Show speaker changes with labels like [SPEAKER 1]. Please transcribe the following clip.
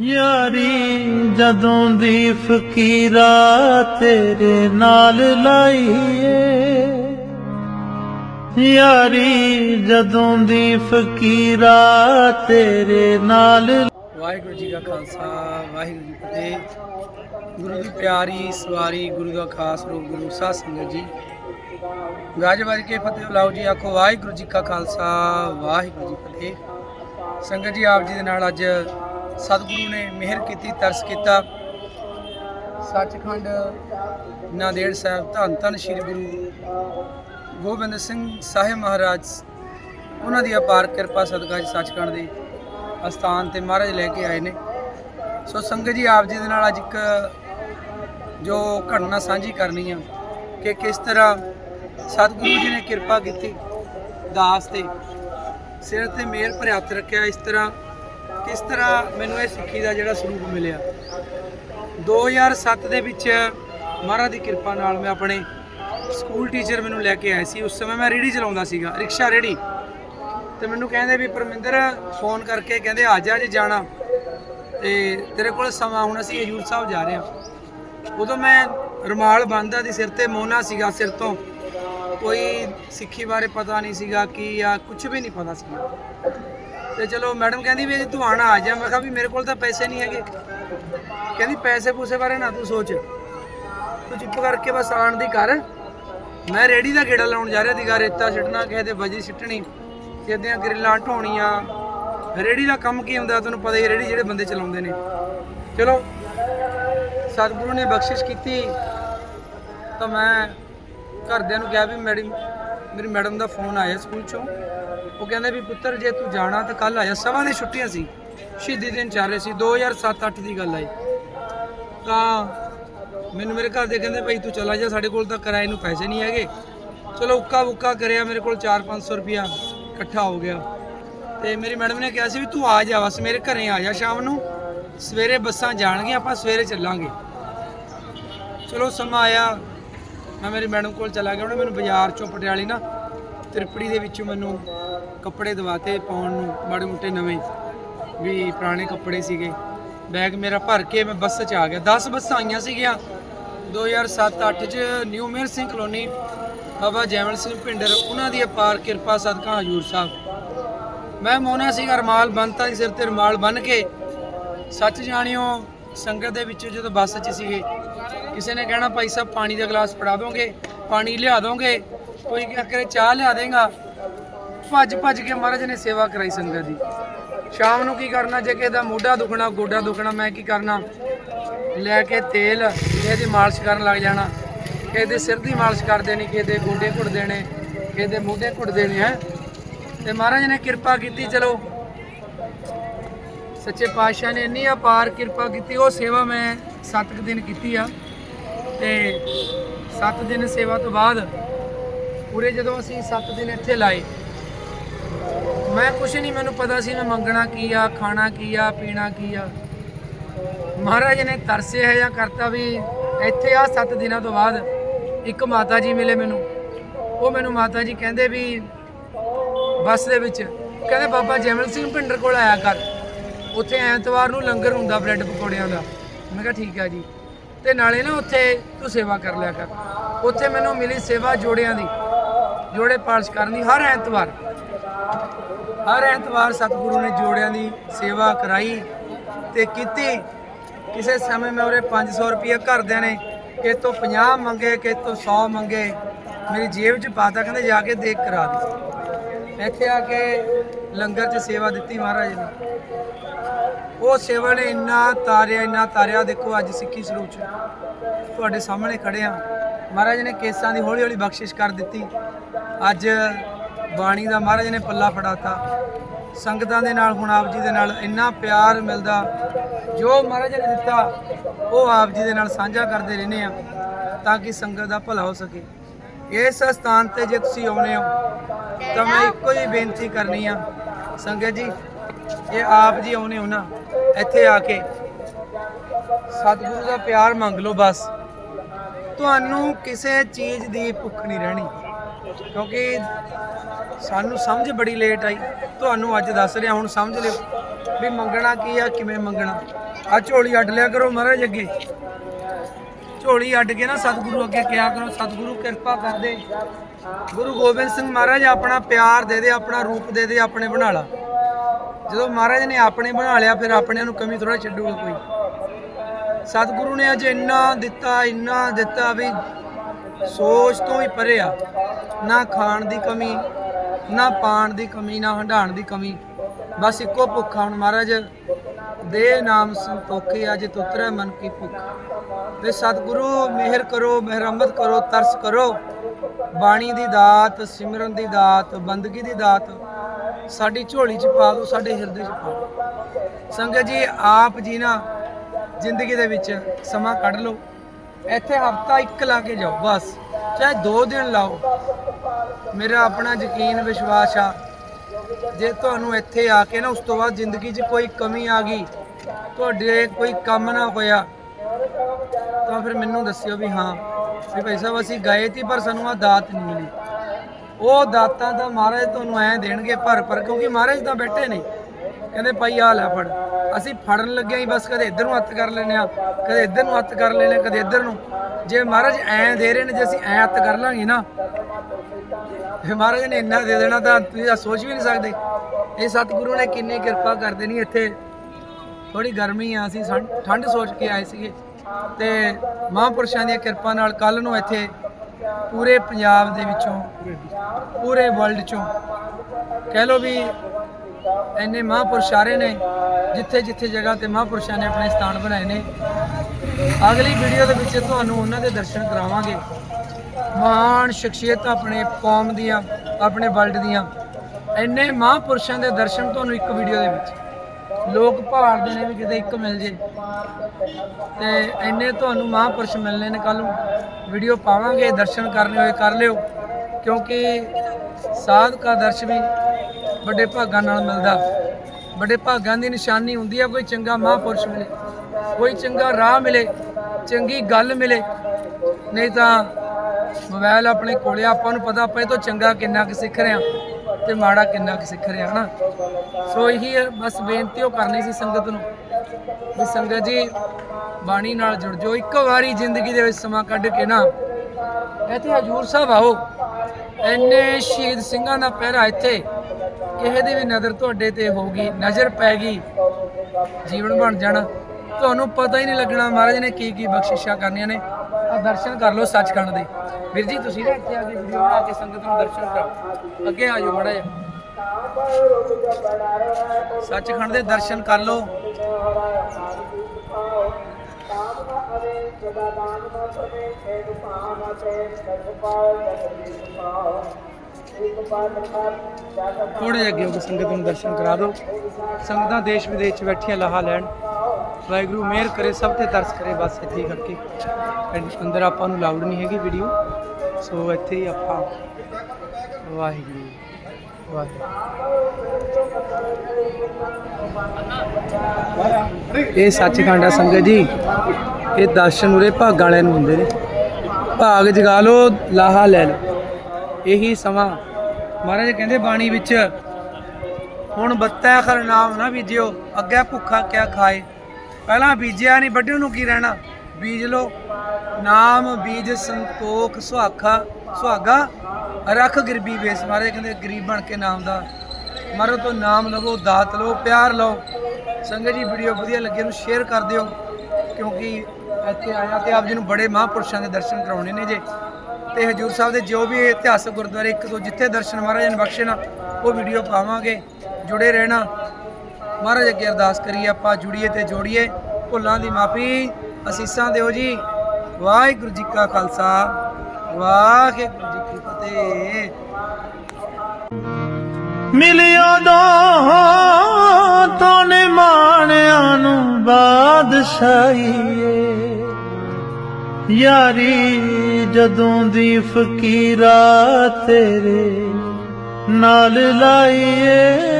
[SPEAKER 1] ਯਾਰੀ, ਜਦੋਂ ਦੀ ਫਕੀਰਾ ਤੇਰੇ ਨਾਲ ਲਾਈਏ। ਯਾਰੀ, ਜਦੋਂ ਦੀ ਫਕੀਰਾ ਤੇਰੇ ਨਾਲ
[SPEAKER 2] ਵਾਹਿਗੁਰੂ ਜੀ ਕਾ ਖਾਲਸਾ, ਵਾਹਿਗੁਰੂ ਜੀ ਕੀ ਫਤਿਹ। ਗੁਰੂ ਦੀ ਪਿਆਰੀ ਸਵਾਰੀ, ਗੁਰੂ ਦਾ ਖਾਸ ਰੂਪ, ਗੁਰੂ ਸਾਹਿਬ ਸੰਗਤ ਜੀ। ਗੱਜ ਵੱਜ ਕੇ ਫਤਿਹ ਬੁਲਾਓ ਜੀ, ਆਖੋ ਵਾਹਿਗੁਰੂ ਜੀ ਕਾ ਖਾਲਸਾ, ਵਾਹਿਗੁਰੂ ਜੀ ਫਤਿਹ। ਸੰਗਤ ਜੀ, ਆਪ ਜੀ ਦੇ ਨਾਲ ਅੱਜ ਸਤਿਗੁਰੂ ਨੇ ਮਿਹਰ ਕੀਤੀ, ਤਰਸ ਕੀਤਾ। ਸੱਚਖੰਡ ਨਾਂਦੇੜ ਸਾਹਿਬ, ਧੰਨ ਧੰਨ ਸ੍ਰੀ ਗੁਰੂ ਗੋਬਿੰਦ ਸਿੰਘ ਸਾਹਿਬ ਮਹਾਰਾਜ, ਉਹਨਾਂ ਦੀ ਅਪਾਰ ਕਿਰਪਾ ਸਦਕਾ ਜੀ ਸੱਚਖੰਡ ਦੇ ਅਸਥਾਨ ਤੇ ਮਹਾਰਾਜ ਲੈ ਕੇ ਆਏ ਨੇ। ਸੋ ਸੰਗਤ ਜੀ, ਆਪ ਜੀ ਦੇ ਨਾਲ ਅੱਜ ਇੱਕ ਜੋ ਘਟਨਾ ਸਾਂਝੀ ਕਰਨੀ ਆ ਕਿ ਕਿਸ ਤਰ੍ਹਾਂ ਸਤਿਗੁਰੂ ਜੀ ਨੇ ਕਿਰਪਾ ਕੀਤੀ ਦਾਸ ਤੇ ਸਿਰ ਤੇ ਮੇਰ ਭਰਿਆ ਹੱਥ ਰੱਖਿਆ, ਇਸ ਤਰ੍ਹਾਂ ਕਿਸ ਤਰ੍ਹਾਂ ਮੈਨੂੰ ਇਹ ਸਿੱਖੀ ਦਾ ਜਿਹੜਾ ਸਰੂਪ ਮਿਲਿਆ? 2007 ਦੇ ਵਿੱਚ ਮਹਾਰਾਜ ਦੀ ਕਿਰਪਾ ਨਾਲ ਮੈਂ ਆਪਣੇ ਸਕੂਲ ਟੀਚਰ ਮੈਨੂੰ ਲੈ ਕੇ ਆਏ ਸੀ। ਉਸ ਸਮੇਂ ਮੈਂ ਰੇੜੀ ਚਲਾਉਂਦਾ ਸੀਗਾ, ਰਿਕਸ਼ਾ ਰੇੜੀ ਤੇ ਮੈਨੂੰ ਕਹਿੰਦੇ ਵੀ ਪਰਮਿੰਦਰ, ਫੋਨ ਕਰਕੇ ਕਹਿੰਦੇ ਆ ਜਾ ਜੇ ਜਾਣਾ। ਤੇ ਤੇਰੇ ਕੋਲ ਸਮਾਂ, ਹੁਣ ਅਸੀਂ ਹਜੂਰ ਸਾਹਿਬ ਜਾ ਰਹੇ ਹਾਂ। ਉਦੋਂ ਮੈਂ ਰੁਮਾਲ ਬੰਨਦਾ ਦੀ ਸਿਰ ਤੇ ਮੋਨਾ ਸੀਗਾ ਸਿਰ ਤੋਂ। ਕੋਈ ਸਿੱਖੀ ਬਾਰੇ ਪਤਾ ਨਹੀਂ ਸੀਗਾ ਕੀ ਆ ਕੁਝ ਵੀ ਨਹੀਂ ਪਤਾ ਸੀਗਾ। ਤੇ ਚਲੋ ਮੈਡਮ ਕਹਿੰਦੀ ਵੀ ਤੂੰ ਆਣਾ ਆ ਜਾ। ਮੈਂ ਕਿਹਾ ਵੀ ਮੇਰੇ ਕੋਲ ਤਾਂ ਪੈਸੇ ਨਹੀਂ ਹੈਗੇ। ਕਹਿੰਦੀ ਪੈਸੇ ਪੂਸੇ ਬਾਰੇ ਨਾ ਤੂੰ ਸੋਚ। ਤੂੰ ਚੁੱਪ ਕਰਕੇ ਬਸ ਆਣ ਦੀ ਕਰ। ਮੈਂ ਰੇੜੀ ਦਾ ਗੇੜਾ ਲਾਉਣ ਜਾ ਰਿਹਾ ਸੀਗਾ ਰੇਤਾ ਛਿੱਟਣਾ ਕਿਸੇ ਦੇ ਵਜੀ ਸਿੱਟਣੀ ਕਿਸੇ ਦੀਆਂ ਗਰਿੱਲਾਂ ਢੋਣੀਆਂ। ਰੇੜੀ ਦਾ ਕੰਮ ਕੀ ਹੁੰਦਾ ਤੁਹਾਨੂੰ ਪਤਾ ਹੀ ਹੈ, ਰੇੜੀ ਜਿਹੜੇ ਬੰਦੇ ਚਲਾਉਂਦੇ ਨੇ। ਚਲੋ ਸਤਿਗੁਰੂ ਨੇ ਬਖਸ਼ਿਸ਼ ਕੀਤੀ। ਤਾਂ ਮੈਂ ਘਰਦਿਆਂ ਨੂੰ ਕਿਹਾ ਵੀ ਮੈਡਮ ਮੇਰੀ ਮੈਡਮ ਦਾ ਫੋਨ ਆਇਆ ਸਕੂਲ ਚੋਂ। ਉਹ ਕਹਿੰਦੇ ਵੀ ਪੁੱਤਰ, ਜੇ ਤੂੰ ਜਾਣਾ ਤਾਂ ਕੱਲ ਆ ਜਾ। ਸਭਾ ਦੀ ਛੁੱਟੀਆਂ ਸੀ। ਸ਼ਹੀਦੀ ਦਿਨ ਚੱਲ ਰਹੇ ਸੀ। 2007-8 ਦੀ ਗੱਲ ਆਈ ਤਾਂ ਮੈਨੂੰ ਮੇਰੇ ਘਰ ਦੇ ਕਹਿੰਦੇ ਭਾਈ ਤੂੰ ਚਲਾ ਜਾ, ਸਾਡੇ ਕੋਲ ਤਾਂ ਕਿਰਾਏ ਨੂੰ ਪੈਸੇ ਨਹੀਂ ਹੈਗੇ। ਚਲੋ, ਉੱਕਾ ਉੱਕਾ ਕਰਿਆ, ਮੇਰੇ ਕੋਲ 4-500 ਰੁਪਿਆ ਇਕੱਠਾ ਹੋ ਗਿਆ। ਤੇ ਮੇਰੀ ਮੈਡਮ ਨੇ ਕਿਹਾ ਸੀ ਵੀ ਤੂੰ ਆ ਜਾ, ਬਸ ਮੇਰੇ ਘਰੇ ਆ ਜਾ ਸ਼ਾਮ ਨੂੰ। ਸਵੇਰੇ ਬੱਸਾਂ ਜਾਣਗੀਆਂ, ਆਪਾਂ ਸਵੇਰੇ ਚੱਲਾਂਗੇ। ਚਲੋ, ਸਮਾਂ ਆਇਆ। ਮੈਂ ਮੇਰੀ ਮੈਡਮ ਕੋਲ ਚਲਾ ਗਿਆ। ਉਹਨੇ ਮੈਨੂੰ ਬਾਜ਼ਾਰ ਚੋਂ ਪਟਿਆਲੇ ਨਾ ਤ੍ਰਿਪੜੀ ਦੇ ਵਿੱਚੋਂ ਮੈਨੂੰ ਕੱਪੜੇ ਦਵਾਤੇ ਪਾਉਣ ਨੂੰ ਮਾੜੇ ਮੋਟੇ ਨਵੇਂ ਵੀ ਪੁਰਾਣੇ ਕੱਪੜੇ ਸੀਗੇ। ਬੈਗ ਮੇਰਾ ਭਰ ਕੇ ਮੈਂ ਬੱਸ 'ਚ ਆ ਗਿਆ। 10 ਬੱਸਾਂ ਆਈਆਂ ਸੀਗੀਆਂ। 2007-8 'ਚ ਨਿਊ ਮੇਰ ਸਿੰਘ ਕਲੋਨੀ, ਬਾਬਾ ਜੈਵਲ ਸਿੰਘ ਭਿੰਡਰ ਉਹਨਾਂ ਦੀ ਅਪਾਰ ਕਿਰਪਾ ਸਦਕਾ ਹਜੂਰ ਸਾਹਿਬ। ਮੈਂ ਮੋਨਾ ਸੀਗਾ, ਰਮਾਲ ਬੰਨਤਾ ਸੀ, ਸਿਰ ਤੇ ਰਮਾਲ ਬੰਨ ਕੇ। ਸੱਚ ਜਾਣਿਓ, ਸੰਗਤ ਦੇ ਵਿੱਚ ਜਦੋਂ ਬੱਸ 'ਚ ਸੀਗੇ, ਕਿਸੇ ਨੇ ਕਹਿਣਾ, ਭਾਈ ਸਾਹਿਬ, ਪਾਣੀ ਦਾ ਗਲਾਸ ਫੜਾ ਦੋਗੇ? ਪਾਣੀ ਲਿਆ ਦੋਗੇ? ਕੋਈ ਕਰੇ ਚਾਹ ਲਿਆ ਦੇਗਾ। ਭੱਜ ਭੱਜ ਕੇ ਮਹਾਰਾਜ ਨੇ ਸੇਵਾ ਕਰਾਈ ਸੰਗਤ ਦੀ। ਸ਼ਾਮ ਨੂੰ ਕੀ ਕਰਨਾ, ਜੇ ਕਿਸੇ ਦਾ ਮੋਢਾ ਦੁਖਣਾ, ਗੋਡਾ ਦੁਖਣਾ, ਮੈਂ ਕੀ ਕਰਨਾ? ਲੈ ਕੇ ਤੇਲ ਇਹਦੀ ਮਾਲਿਸ਼ ਕਰਨ ਲੱਗ ਜਾਣਾ। ਕਿਸੇ ਦੇ ਸਿਰ ਦੀ ਮਾਲਿਸ਼ ਕਰ ਦੇਣੀ, ਕਿਸੇ ਦੇ ਗੋਡੇ ਘੁੱਟ ਦੇਣੇ, ਕਿਸੇ ਦੇ ਮੋਢੇ ਘੁੱਟ ਦੇਣੇ, ਹੈ? ਤੇ ਮਹਾਰਾਜ ਨੇ ਕਿਰਪਾ ਕੀਤੀ, ਚਲੋ। ਸੱਚੇ ਪਾਤਸ਼ਾਹ ਨੇ ਇੰਨੀ ਅਪਾਰ ਕਿਰਪਾ ਕੀਤੀ, ਉਹ ਸੇਵਾ ਮੈਂ 7 ਦਿਨ ਕੀਤੀ ਆ। ਤੇ 7 ਦਿਨ ਸੇਵਾ ਤੋਂ ਬਾਅਦ ਪੂਰੇ ਜਦੋਂ ਅਸੀਂ 7 ਦਿਨ ਇੱਥੇ ਲਾਏ, ਮੈਂ ਕੁਛ ਨਹੀਂ, ਮੈਨੂੰ ਪਤਾ ਸੀ ਮੈਂ ਮੰਗਣਾ ਕੀ ਆ, ਖਾਣਾ ਕੀ ਆ, ਪੀਣਾ ਕੀ ਆ। ਮਹਾਰਾਜ ਨੇ ਤਰਸੇ ਹੈ ਜਾਂ ਕਰਤਾ ਵੀ ਇੱਥੇ ਆ 7 ਦਿਨਾਂ ਤੋਂ ਬਾਅਦ ਇੱਕ ਮਾਤਾ ਜੀ ਮਿਲੇ ਮੈਨੂੰ। ਉਹ ਮੈਨੂੰ ਮਾਤਾ ਜੀ ਕਹਿੰਦੇ ਵੀ ਬੱਸ ਦੇ ਵਿੱਚ, ਕਹਿੰਦੇ ਬਾਬਾ ਜੈਮਲ ਸਿੰਘ ਭਿੰਡਰ ਕੋਲ ਆਇਆ ਕਰ। ਉੱਥੇ ਐਤਵਾਰ ਨੂੰ ਲੰਗਰ ਹੁੰਦਾ ਬ੍ਰੈਡ ਪਕੌੜਿਆਂ ਦਾ। ਮੈਂ ਕਿਹਾ ਠੀਕ ਆ ਜੀ। ਤੇ ਨਾਲੇ ਨਾ ਉੱਥੇ ਤੂੰ ਸੇਵਾ ਕਰ ਲਿਆ ਕਰ। ਉੱਥੇ ਮੈਨੂੰ ਮਿਲੀ ਸੇਵਾ ਜੋੜਿਆਂ ਦੀ। ਜੋੜੇ ਪਾਲਿਸ਼ ਕਰਨ ਦੀ ਹਰ ਐਤਵਾਰ। ਹਰ ਐਤਵਾਰ ਸਤਿਗੁਰੂ ਨੇ ਜੋੜਿਆਂ ਦੀ ਸੇਵਾ ਕਰਾਈ ਤੇ ਕੀਤੀ। ਕਿਸੇ ਸਮੇਂ ਮੈਂ ਉਹਰੇ 500 ਰੁਪਏ ਘਰਦਿਆਂ ਨੇ ਕਿ ਤੋਂ 50 ਮੰਗੇ ਕਿ ਤੋਂ 100 ਮੰਗੇ, ਮੇਰੀ ਜੇਬ 'ਚ ਪਾਤਾ ਕਹਿੰਦੇ ਜਾ ਕੇ ਦੇਖ ਕਰਾ ਦੇ। ਇੱਥੇ ਆ ਕੇ ਲੰਗਰ 'ਚ ਸੇਵਾ ਦਿੱਤੀ ਮਹਾਰਾਜ ਨੇ। ਉਹ ਸੇਵਾ ਨੇ ਇੰਨਾ ਤਾਰਿਆ ਇੰਨਾ ਤਾਰਿਆ, ਦੇਖੋ ਅੱਜ ਸਿੱਖੀ ਸਰੂਪ 'ਚ। ਤੁਹਾਡੇ ਸਾਹਮਣੇ ਖੜੇ ਆ ਮਹਾਰਾਜ ਨੇ ਕੇਸਾਂ ਦੀ ਹੌਲੀ ਹੌਲੀ ਬਖਸ਼ਿਸ਼ ਕਰ ਦਿੱਤੀ। ਅੱਜ ਬਾਣੀ ਦਾ ਮਹਾਰਾਜ ਨੇ ਪੱਲਾ ਫੜਾਤਾ। ਸੰਗਤਾਂ ਦੇ ਨਾਲ, ਹੁਣ ਆਪ ਜੀ ਦੇ ਨਾਲ ਇੰਨਾ ਪਿਆਰ ਮਿਲਦਾ। ਜੋ ਮਹਾਰਾਜ ਨੇ ਦਿੱਤਾ, ਉਹ ਆਪ ਜੀ ਦੇ ਨਾਲ ਸਾਂਝਾ ਕਰਦੇ ਰਹਿੰਦੇ ਆ, ਤਾਂ ਕਿ ਸੰਗਤ ਦਾ ਭਲਾ ਹੋ ਸਕੇ। ਇਸ ਸਥਾਨ ਤੇ ਜੇ ਤੁਸੀਂ ਆਉਨੇ ਹੋ, ਤਾਂ ਮੈਂ ਇੱਕੋ ਹੀ ਬੇਨਤੀ ਕਰਨੀ ਆ। ਸੰਗਤ ਜੀ ਇਹ ਆਪ ਜੀ ਆਉਨੇ ਹੋ ਨਾ, ਇੱਥੇ ਆ ਕੇ ਸਤਿਗੁਰੂ ਦਾ ਪਿਆਰ ਮੰਗ ਲਓ ਬਸ। ਤੁਹਾਨੂੰ ਕਿਸੇ ਚੀਜ਼ ਦੀ ਭੁੱਖ ਨਹੀਂ ਰਹਿਣੀ। ਕਿਉਂਕਿ ਸਾਨੂੰ ਸਮਝ ਬੜੀ ਲੇਟ ਆਈ। ਤੁਹਾਨੂੰ ਅੱਜ ਦੱਸ ਰਿਹਾ, ਹੁਣ ਸਮਝ ਲਿਓ ਵੀ ਮੰਗਣਾ ਕੀ ਆ, ਕਿਵੇਂ ਮੰਗਣਾ। ਆ ਝੋਲੀ ਅੱਡ ਲਿਆ ਕਰੋ ਮਹਾਰਾਜ ਅੱਗੇ। ਝੋਲੀ ਅੱਡ ਕੇ ਨਾ ਸਤਿਗੁਰੂ ਅੱਗੇ ਕਿਹਾ ਕਰੋ, ਸਤਿਗੁਰੂ ਕਿਰਪਾ ਕਰਦੇ ਗੁਰੂ ਗੋਬਿੰਦ ਸਿੰਘ ਮਹਾਰਾਜ ਆਪਣਾ ਪਿਆਰ ਦੇ ਦੇ, ਆਪਣਾ ਰੂਪ ਦੇ ਦੇ, ਆਪਣੇ ਬਣਾ ਲਾ। ਜਦੋਂ ਮਹਾਰਾਜ ਨੇ ਆਪਣੇ ਬਣਾ ਲਿਆ, ਫਿਰ ਆਪਣਿਆਂ ਨੂੰ ਕਮੀ ਥੋੜਾ ਛੱਡੂਗਾ ਕੋਈ। ਸਤਿਗੁਰੂ ਨੇ ਅੱਜ ਇੰਨਾ ਦਿੱਤਾ ਇੰਨਾ ਦਿੱਤਾ ਵੀ ਸੋਚ ਤੋਂ ਵੀ ਪਰੇ ਆ। ਨਾ ਖਾਣ ਦੀ ਕਮੀ, ਨਾ ਪਾਣ ਦੀ ਕਮੀ, ਨਾ ਹੰਡਾਣ ਦੀ ਕਮੀ। ਬਸ ਇੱਕੋ ਭੁੱਖ ਹੁਣ ਮਹਾਰਾਜ। ਦੇ ਨਾਮ ਸੰਤੋਖੇ ਅਜ ਤੁਤਰੈ ਮਨ ਕੀ ਭੁੱਖ। ਤੇ ਸਤਿਗੁਰੂ, ਮਿਹਰ ਕਰੋ, ਮਿਹਰਮਤ ਕਰੋ, ਤਰਸ ਕਰੋ। ਬਾਣੀ ਦੀ ਦਾਤ, ਸਿਮਰਨ ਦੀ ਦਾਤ, ਬੰਦਗੀ ਦੀ ਦਾਤ, ਸਾਡੀ ਝੋਲੀ 'ਚ ਪਾ ਦਿਓ ਸਾਡੇ ਹਿਰਦੇ 'ਚ ਪਾ ਦਿਓ ਸੰਗਤ ਜੀ, ਆਪ ਜੀ ਨਾ ਜ਼ਿੰਦਗੀ ਦੇ ਵਿੱਚ ਸਮਾਂ ਕੱਢ ਲਓ। ਇੱਥੇ ਹਫਤਾ ਇੱਕ ਲਾ ਕੇ ਜਾਓ, ਬਸ। ਚਾਹੇ 2 ਦਿਨ ਲਾਓ। ਮੇਰਾ ਆਪਣਾ ਯਕੀਨ, ਵਿਸ਼ਵਾਸ ਆ। ਜੇ ਤੁਹਾਨੂੰ ਇੱਥੇ ਆ ਕੇ ਨਾ ਉਸ ਤੋਂ ਬਾਅਦ ਜ਼ਿੰਦਗੀ 'ਚ ਕੋਈ ਕਮੀ ਆ ਗਈ, ਤੁਹਾਡੇ ਕੋਈ ਕੰਮ ਨਾ ਹੋਇਆ, ਤਾਂ ਫਿਰ ਮੈਨੂੰ ਦੱਸਿਓ ਵੀ ਹਾਂ, ਵੀ ਭਾਈ ਸਾਹਿਬ ਅਸੀਂ ਗਏ ਸੀ, ਪਰ ਸਾਨੂੰ ਆ ਦਾਤ ਨਹੀਂ ਮਿਲੀ। ਉਹ ਦਾਤਾਂ ਤਾਂ ਮਹਾਰਾਜ ਤੁਹਾਨੂੰ ਐ ਦੇਣਗੇ ਭਰ ਭਰ ਕਿਉਂਕਿ ਮਹਾਰਾਜ ਤਾਂ ਬੈਠੇ ਨੇ। ਕਹਿੰਦੇ ਭਾਈ ਆ ਲੈ ਫੜ। ਅਸੀਂ ਫੜਨ ਲੱਗਿਆ ਹੀ ਬਸ ਕਦੇ ਇੱਧਰ ਨੂੰ ਹੱਥ ਕਰ ਲੈਨੇ ਆ ਕਦੇ ਇੱਧਰ ਨੂੰ ਹੱਥ ਕਰ ਲੈਨੇ ਕਦੇ ਇੱਧਰ ਨੂੰ। ਜੇ ਮਹਾਰਾਜ ਐ ਦੇ ਰਹੇ ਨੇ, ਜੇ ਅਸੀਂ ਐ ਹੱਥ ਕਰ ਲਾਂਗੇ ਨਾ, ਫਿਰ ਮਹਾਰਾਜ ਨੇ ਇੰਨਾ ਦੇ ਦੇਣਾ ਤਾਂ ਤੁਸੀਂ ਤਾਂ ਸੋਚ ਵੀ ਨਹੀਂ ਸਕਦੇ। ਇਹ ਸਤਿਗੁਰੂ ਨੇ ਕਿੰਨੀ ਕਿਰਪਾ ਕਰਦੇ ਨਹੀਂ ਇੱਥੇ। ਥੋੜੀ ਗਰਮੀ ਆ, ਅਸੀਂ ਠੰਡ- ਠੰਡ ਸੋਚ ਕੇ ਆਏ ਸੀਗੇ। ਤੇ ਮਹਾਂਪੁਰਸ਼ਾਂ ਦੀ ਕਿਰਪਾ ਨਾਲ ਕੱਲ ਨੂੰ ਇੱਥੇ ਪੂਰੇ ਪੰਜਾਬ ਦੇ ਵਿੱਚੋਂ, ਪੂਰੇ ਵਰਲਡ ਚੋਂ, ਕਹਿ ਲੋ ਵੀ ਇੰਨੇ ਮਹਾਂਪੁਰਸ਼ ਆ ਰਹੇ ਨੇ, ਜਿੱਥੇ ਜਿੱਥੇ ਜਗ੍ਹਾ ਤੇ ਮਹਾਂਪੁਰਸ਼ਾਂ ਨੇ ਆਪਣੇ ਸਥਾਨ ਬਣਾਏ ਨੇ। ਅਗਲੀ ਵੀਡੀਓ ਦੇ ਵਿੱਚ ਤੁਹਾਨੂੰ ਉਹਨਾਂ ਦੇ ਦਰਸ਼ਨ ਕਰਾਵਾਂਗੇ। ਮਹਾਨ ਸ਼ਖਸੀਅਤ ਆਪਣੇ ਕੌਮ ਦੀਆਂ, ਆਪਣੇ ਵਰਲਡ ਦੀਆਂ। ਇੰਨੇ ਮਹਾਂਪੁਰਸ਼ਾਂ ਦੇ ਦਰਸ਼ਨ ਤੁਹਾਨੂੰ ਇੱਕ ਵੀਡੀਓ ਦੇ ਵਿੱਚ। ਲੋਕ ਭਾਲਦੇ ਨੇ ਵੀ ਕਿਤੇ ਇੱਕ ਮਿਲ ਜੇ। ਤੇ ਇੰਨੇ ਤੁਹਾਨੂੰ ਮਹਾਂਪੁਰਸ਼ ਮਿਲਨੇ ਨੇ ਕੱਲ ਨੂੰ। ਵੀਡੀਓ ਪਾਵਾਂਗੇ, ਦਰਸ਼ਨ ਕਰਨੇ ਹੋਏ ਕਰ ਲਿਓ। ਕਿਉਂਕਿ ਸਾਧ ਕਾ ਦਰਸ਼ ਵੀ ਵੱਡੇ ਭਾਗਾਂ ਨਾਲ ਮਿਲਦਾ। ਵੱਡੇ ਭਾਗਾਂ ਦੀ ਨਿਸ਼ਾਨੀ ਹੁੰਦੀ ਹੈ ਕੋਈ ਚੰਗਾ ਮਹਾਂਪੁਰਸ਼ ਮਿਲੇ ਕੋਈ ਚੰਗਾ ਰਾਹ ਮਿਲੇ ਚੰਗੀ ਗੱਲ ਮਿਲੇ। ਨਹੀਂ ਤਾਂ ਮੋਬਾਈਲ ਆਪਣੇ ਕੋਲੇ ਆਪਾਂ ਨੂੰ ਪਤਾ ਆਪਾਂ ਇਹ ਤੋਂ ਚੰਗਾ ਕਿੰਨਾ ਕੁ ਸਿੱਖ ਰਹੇ ਆ ਤੇ ਮਾੜਾ ਕਿੰਨਾ ਕੁ ਸਿੱਖ ਰਹੇ ਆ ਹਨਾ? ਸੋ ਇਹੀ ਹੈ, ਬਸ ਬੇਨਤੀ ਉਹ ਕਰਨੀ ਸੀ ਸੰਗਤ ਨੂੰ ਵੀ ਸੰਗਤ ਜੀ ਬਾਣੀ ਨਾਲ ਜੁੜ ਜਾਓ। ਇੱਕ ਵਾਰੀ ਜ਼ਿੰਦਗੀ ਦੇ ਵਿੱਚ ਸਮਾਂ ਕੱਢ ਕੇ ਨਾ ਇੱਥੇ ਹਜੂਰ ਸਾਹਿਬ ਆਓ। ਇੰਨੇ ਸ਼ਹੀਦ ਸਿੰਘਾਂ ਦਾ ਪਹਿਰਾ ਇੱਥੇ। ਕਿਸੇ ਦੀ ਵੀ ਨਜ਼ਰ ਤੁਹਾਡੇ ਤੇ ਹੋਊਗੀ, ਨਜ਼ਰ ਪੈ ਗਈ ਜੀਵਨ ਬਣ ਜਾਣਾ। ਤੁਹਾਨੂੰ ਪਤਾ ਹੀ ਨਹੀਂ ਲੱਗਣਾ ਮਹਾਰਾਜ ਨੇ ਕੀ ਕੀ ਬਖਸ਼ਿਸ਼ਾਂ ਕਰਨੀਆਂ ਨੇ। ਆ ਦਰਸ਼ਨ ਕਰ ਲਓ ਸੱਚਖੰਡ ਦੇ। ਵੀਰ ਜੀ, ਤੁਸੀਂ ਨਾ ਇੱਥੇ ਆ ਕੇ ਵੀਡੀਓ ਬਣਾ ਕੇ ਸੰਗਤ ਨੂੰ ਦਰਸ਼ਨ ਕਰਾਓ। ਅੱਗੇ ਆ ਜਾਓ ਮੜਾ ਜਿਹਾ। ਸੱਚਖੰਡ ਦੇ ਦਰਸ਼ਨ ਕਰ ਲਓ। ਥੋੜੇ ਜਿਹੇ ਅੱਗੇ ਹੋ ਕੇ ਸੰਗਤ ਨੂੰ ਦਰਸ਼ਨ ਕਰਾ ਦਿਓ। ਸੰਗਤਾਂ ਦੇਸ਼ ਵਿਦੇਸ਼ ਚ ਬੈਠੀਆਂ ਲਾਹਾ ਲੈਣ। ਵਾਹਿਗੁਰੂ ਮਿਹਰ ਕਰੇ, ਸਭ ਤੇ ਤਰਸ ਕਰੇ, ਬਸ ਇੱਥੇ ਹੀ ਕਰਕੇ। ਅੰਦਰ ਆਪਾਂ ਨੂੰ ਲਾਊਡ ਨਹੀਂ ਹੈਗੀ ਵੀਡੀਓ ਸੋ ਇੱਥੇ ਹੀ ਆਪਾਂ ਵਾਹਿਗੁਰੂ ਵਾਹਿਗੁਰੂ। ਇਹ ਸੱਚਖੰਡ ਆ ਸੰਗਤ ਜੀ। ਇਹ ਦਰਸ਼ਨ ਉਰੇ ਭਾਗਾਂ ਵਾਲਿਆਂ ਨੂੰ ਹੁੰਦੇ ਨੇ। ਭਾਗ ਜਗਾ ਲਓ, ਲਾਹਾ ਲੈ ਲਓ। ਇਹੀ ਸਮਾਂ ਮਹਾਰਾਜ ਕਹਿੰਦੇ ਬਾਣੀ ਵਿੱਚ, ਹੁਣ ਬੱਤਾ ਖਰ ਨਾਮ ਨਾ ਬੀਜਿਓ, ਅੱਗੇ ਭੁੱਖਾ ਕਿਆ ਖਾਏ? ਪਹਿਲਾਂ ਬੀਜਿਆ ਨਹੀਂ ਵੱਢਣ ਨੂੰ ਕੀ ਰਹਿਣਾ? ਬੀਜ ਲੋ ਨਾਮ ਬੀਜ ਸੰਤੋਖ ਸੁਹਾਖਾ, ਸੁਹਾਗਾ, ਰੱਖ ਗਰੀਬੀ ਵੇਸ। ਮਹਾਰਾਜ ਕਹਿੰਦੇ ਗਰੀਬ ਬਣ ਕੇ ਨਾਮ ਦਾ। ਮਾਰੋ ਤੋਂ ਨਾਮ ਲਵੋ, ਦਾਤ ਲਓ ਪਿਆਰ ਲਓ ਸੰਗਤ ਜੀ, ਵੀਡੀਓ ਵਧੀਆ ਲੱਗੇ ਨੂੰ ਸ਼ੇਅਰ ਕਰ ਦਿਓ, ਕਿਉਂਕਿ ਇੱਥੇ ਆਇਆ ਤੇ ਆਪ ਜੀ ਨੂੰ ਬੜੇ ਮਹਾਂਪੁਰਸ਼ਾਂ ਦੇ ਦਰਸ਼ਨ ਕਰਾਉਣੇ ਨੇ ਜੇ। ਤੇ ਹਜੂਰ ਸਾਹਿਬ ਦੇ ਜੋ ਵੀ ਇਤਿਹਾਸਕ ਗੁਰਦੁਆਰੇ ਇੱਕ ਦੋ ਜਿੱਥੇ ਦਰਸ਼ਨ ਮਹਾਰਾਜ ਨੇ ਬਖਸ਼ੇ ਨਾ, ਉਹ ਵੀਡੀਓ ਪਾਵਾਂਗੇ। ਜੁੜੇ ਰਹਿਣਾ। ਮਹਾਰਾਜ ਅੱਗੇ ਅਰਦਾਸ ਕਰੀਏ, ਆਪਾਂ ਜੁੜੀਏ ਤੇ ਜੋੜੀਏ। ਭੁੱਲਾਂ ਦੀ ਮਾਫੀ ਅਸੀਸਾਂ ਦਿਓ ਜੀ। ਵਾਹਿਗੁਰੂ ਜੀ ਕਾ ਖਾਲਸਾ। ਵਾਹਿਗੁਰੂ ਜੀ ਕੀ ਫਤਿਹ।
[SPEAKER 1] ਮਿਲਿਓ ਦੋ ਤੋਂ ਨਿਮਾਣਿਆਂ ਨੂੰ ਬਾਦਸ਼ਾਹੀਏ। ਯਾਰੀ ਜਦੋਂ ਦੀ ਫਕੀਰਾ ਤੇਰੇ ਨਾਲ ਲਾਈਏ